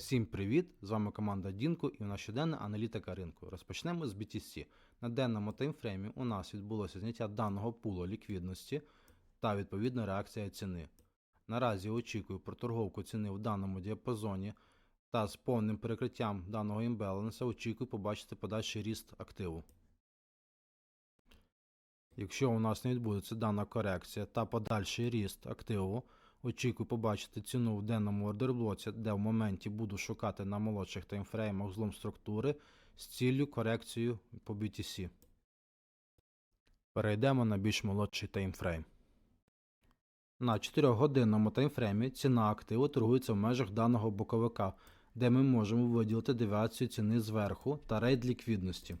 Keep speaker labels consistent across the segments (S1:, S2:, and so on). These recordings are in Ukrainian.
S1: Всім привіт! З вами команда Дінко і нас щоденна аналітика ринку. Розпочнемо з BTC. На денному таймфреймі у нас відбулося зняття даного пулу ліквідності та відповідна реакція ціни. Наразі очікую проторговку ціни в даному діапазоні та з повним перекриттям даного імбаланса очікую побачити подальший ріст активу. Якщо у нас не відбудеться дана корекція та подальший ріст активу, очікую побачити ціну в денному ордерблоці, де в моменті буду шукати на молодших таймфреймах злом структури з ціллю корекцією по BTC. Перейдемо на більш молодший таймфрейм. На 4-годинному таймфреймі ціна активу торгується в межах даного боковика, де ми можемо виділити девіацію ціни зверху та рейд ліквідності.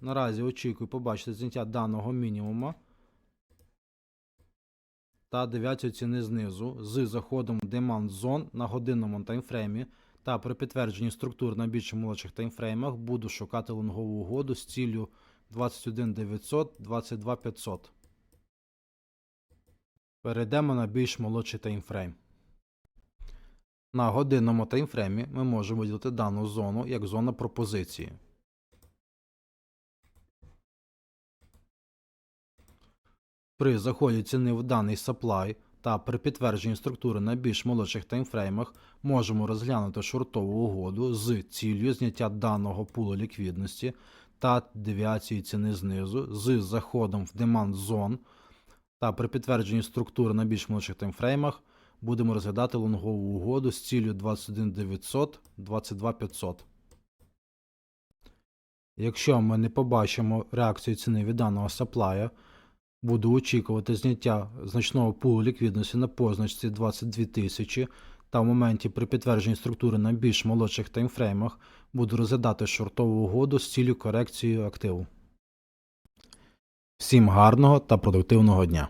S1: Наразі очікую побачити зняття даного мінімума та девіацію ціни знизу з заходом Demand Zone на годинному таймфреймі та при підтвердженні структур на більш молодших таймфреймах буду шукати лонгову угоду з ціллю 21900 22500. Перейдемо на більш молодший таймфрейм. На годинному таймфреймі ми можемо виділити дану зону як зона пропозиції. При заході ціни в даний supply та при підтвердженні структури на більш молодших таймфреймах можемо розглянути шортову угоду з ціллю зняття даного пулу ліквідності та девіації ціни знизу з заходом в demand zone та при підтвердженні структури на більш молодших таймфреймах будемо розглядати лонгову угоду з ціллю 21900 22500. Якщо ми не побачимо реакцію ціни від даного саплая, буду очікувати зняття значного пулу ліквідності на позначці 22 тисячі та в моменті при підтвердженні структури на більш молодших таймфреймах буду розглядати шортову угоду з ціллю корекції активу. Всім гарного та продуктивного дня!